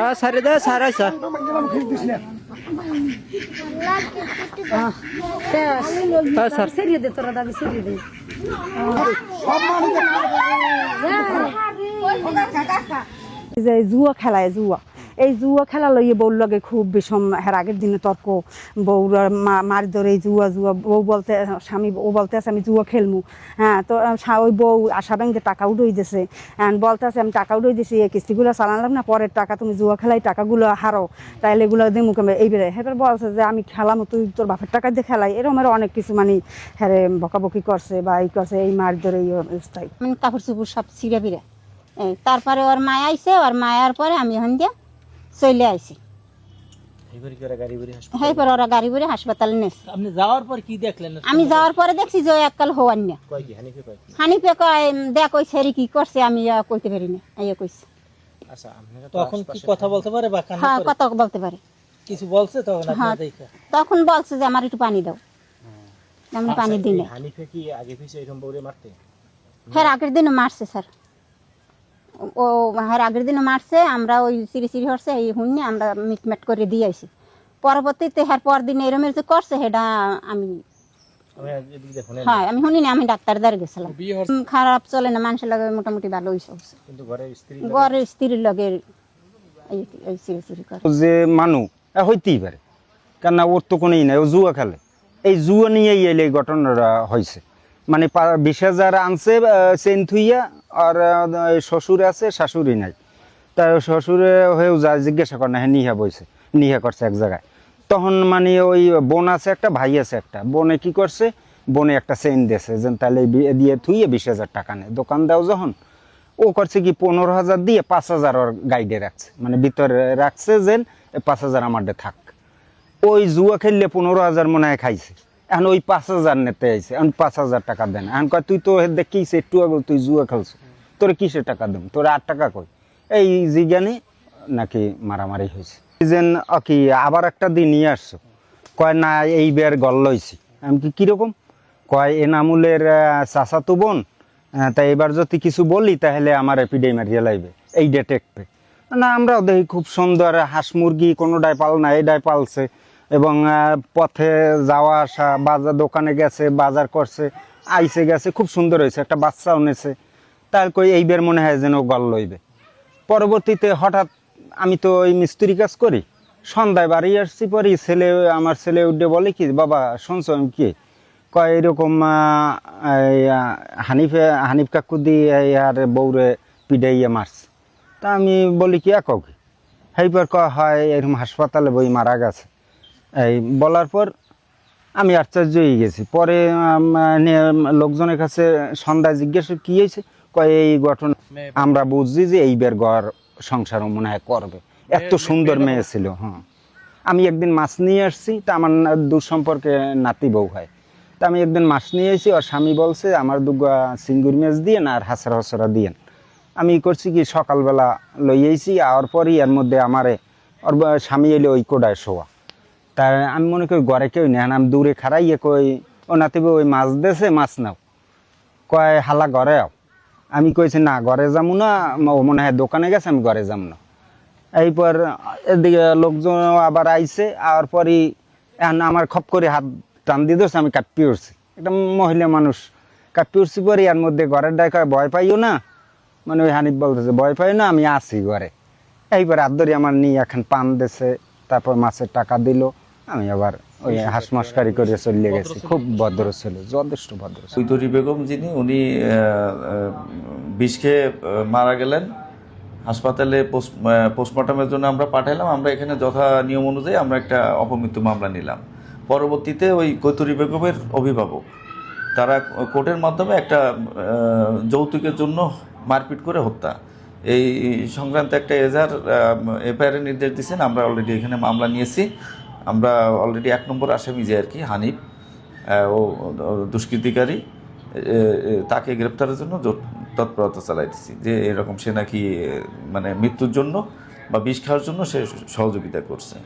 হ্যাঁ সারে দে সারাইছ হ্যাঁ স্যার। সেরিয়ে দে তোরা দাবি সেরিয়ে দে জুয়া খেলায়, জুয়া। এই জুয়া খেলা লইয়ে বউর লগে খুব বিষম, হের আগের দিনে তর্ক। বউর মার ধরে জুয়া জুয়া, বউ বলতে, স্বামী, ও বলতে আছে, আমি জুয়া খেলমু। হ্যাঁ তো ওই বউ আশা ব্যাংকে টাকা উঠেই দিছে। বলতে আছে, আমি টাকা উঠেই দিছি, এই কিস্তিগুলো চালালাম না, পরের টাকা তুমি জুয়া খেলাই টাকাগুলো হারো তাইলে এগুলো দিয়ে মুখে এইবারে হেবার বলছে যে, আমি খেলাম, তুই তোর বাপের টাকা দিয়ে খেলাই। এরকম আরও অনেক কিছু মানে হ্যাঁ বকাবকি করছে বা এই করছে, এই মার ধরে মানে কাপড় চুপড় সব ছিঁড়ে এই, তারপরে ওর মায় আইছে, ওর মায়ার পরে আমি এখন দিয়ে চলে আইছি। হ্যাঁ পরে ওরা গাড়ি করে হাসপাতালে নেছে আপনি যাওয়ার পর কি দেখলেন? আমি যাওয়ার পরে দেখছি যে এককাল হওয়ার না। হানিফে কয় দেখ ওই ছেড়ি কি করছে আমি কইতে পারি না কইছে। তখন কি কথা বলতে পারে বা হ্যাঁ করে? কত বলতে পারে। কিছু বলছে তখন হ্যাঁ তখন বলছে যে আমার একটু পানি দাও। আমি পানি দিই না হানিফে কি আগে পিছে এরকম বউরে মারতে? হ্যাঁ আগের দিনও মারছে স্যার। ও হ্যাঁ আগের দিনও মারছে আমরা ওই সিঁড়ি সিঁড়ি হরছে এই হুন্নি আমরা মিটমেট করে দিয়ে আইছি। পরবর্তীতে হ্যাঁ পর দিন এরমের যে করছে সেটা আমি হ্যাঁ আমি শুনি না আমি ডাক্তার দ্বারা গেছিলাম। খারাপ চলে না মানুষের লগে মোটামুটি ভালো হয়েছে কিন্তু ঘরে স্ত্রী ঘরের স্ত্রীর লগে যে মানু হইতেই পারে। কেননা ওর তো কোনোই নাই ও জুয়া খেলে। এই জুয়া নিয়েই এলে এই ঘটনাটা হয়েছে মানে বিশ হাজার আনছে চেন থুইয়া আর শ্বশুর আছে, শাশুড়ি নাই। তার শ্বশুরে হয়েও যায় জিজ্ঞাসা করে না হ্যাঁ নিহা বইছে, নিহা করছে এক জায়গায়। তখন মানে ওই বোন আছে একটা, ভাই আছে একটা। বোনে কি করছে, বোনে একটা চেন দিয়েছে যে তাহলে দিয়ে থুইয়ে বিশ হাজার টাকা নেয়। দোকান দাও যখন, ও করছে কি পনেরো হাজার দিয়ে পাঁচ হাজার ওর গাইডে রাখছে। মানে ভিতরে রাখছে যে পাঁচ হাজার আমাদের থাক। ওই জুয়া খেললে পনেরো হাজার মনে হয় খাইছে। এখন ওই পাঁচ হাজার নিতে আইছে, এখন পাঁচ হাজার টাকা দেন। এখন কয়, তুই তো দেখিস, একটু আগে তুই জুয়া খেলছ। তোর কিসের টাকা দেব? তোর আট টাকা কই? এই জিজ্ঞানি নাকি মারামারি হয়েছে। যেন কি, আবার একটা দিন নিয়ে আসছো। কয়, না, এই বের গল লইছি। আমি কি কীরকম? কয় এনামুলের চাচা তো বোন। তা এবার যদি কিছু বলি, তাহলে আমার এপিডে মারিয়ে লাইবে। এই ডে টেকবে। না, আমরাও দেখি খুব সুন্দর, হাঁস মুরগি কোনোটাই পাল না এটাই পালছে এবং পথে যাওয়া আসা, বাজার, দোকানে গেছে, বাজার করছে আইসে গেছে, খুব সুন্দর হয়েছে, একটা বাচ্চাও নেছে। তার কই এইবার মনে হয় যেন গল লইবে। পরবর্তীতে হঠাৎ আমি তো ওই মিস্ত্রি কাজ করি। সন্ধ্যায় বাড়ি আসছি পরে ছেলে, আমার ছেলে উঠে বলে কি, বাবা, শুনছো আমি কি? কয়, এরকম হানিফে, হানিফ কাকু দিয়ে আর বউরে পিডাইয়ে মারছে। তা আমি বলি, কি একক? সেইবার কয় হয়, এরকম হাসপাতালে বই মারা গেছে। এই বলার পর আমি আশ্চর্য হয়ে গেছি। পরে লোকজনের কাছে সন্ধ্যায় জিজ্ঞাসা কি হয়েছে? কয় এই ঘটনা আমরা বুঝছি যে এইবার ঘর সংসার মনে হয় করবে। এত সুন্দর মেয়ে ছিল হ্যাঁ। আমি একদিন মাছ নিয়ে আসছি তা আমার সম্পর্কে নাতি বউ হয়। তা আমি একদিন মাছ নিয়ে এসেছি ওর স্বামী বলছে আমার দুগা সিঙ্গুর মেজ দিয়ে আর হাসরা হাসরা দিয়েন। আমি করছি কি সকালবেলা লইয়েছি আর পরই এর মধ্যে আমারে ওর স্বামী এলে ওই কোডায় শোয়া। তা আমি মনে করি ঘরে কেউ নেই। আমি দূরে খারাইয়ে কই, ও নাতিবে, ওই মাছ দেছে, মাছ নাও। কয়, হালা ঘরে আও। আমি কইছি, না, ঘরে যাব না, ও মনে হয় দোকানে গেছে, আমি ঘরে যাব না। এইপর এদিকে লোকজন আবার আইছে, আর পরই এখন আমার খপ করে হাত টান দিয়ে ধরছে, আমি কাটপি উঠছি। একটা মহিলা মানুষ কাটপি উঠছি পরে এর মধ্যে ঘরের ডাক ভয় পাইও না? মানে ওই হানিফ বলতেছে, ভয় পাইও না, আমি আছি ঘরে। এইবার হাত ধরে আমার নিয়ে এখন পান দেছে, তারপর মাছের টাকা দিল। আমি আবার ওই হাঁস মস্কারি করে চলে গেছি। খুব ভদ্র ছিল যথেষ্ট ভদ্র ছিল। চৈতরি বেগম যিনি উনি বিষ খেয়ে মারা গেলেন। হাসপাতালে পোস্ট পোস্টমর্টমের জন্য আমরা পাঠালাম আমরা এখানে যথা নিয়ম অনুযায়ী আমরা একটা অপমৃত্যু মামলা নিলাম। পরবর্তীতে ওই কৈতরি বেগমের অভিভাবক তারা কোর্টের মাধ্যমে একটা যৌতুকের জন্য মারপিট করে হত্যা। এই সংক্রান্ত একটা এজার এফআইআর নির্দেশ দিয়েছেন। আমরা অলরেডি এখানে মামলা নিয়েছি। আমরা অলরেডি এক নম্বর আসামি যে আর কি, হানিফ ও দুষ্কৃতিকারী তাকে গ্রেপ্তারের জন্য তৎপরতা চালাইতেছি যে এরকম সে নাকি মানে মৃত্যুর জন্য বা বিষ খাওয়ার জন্য সে সহযোগিতা করছে।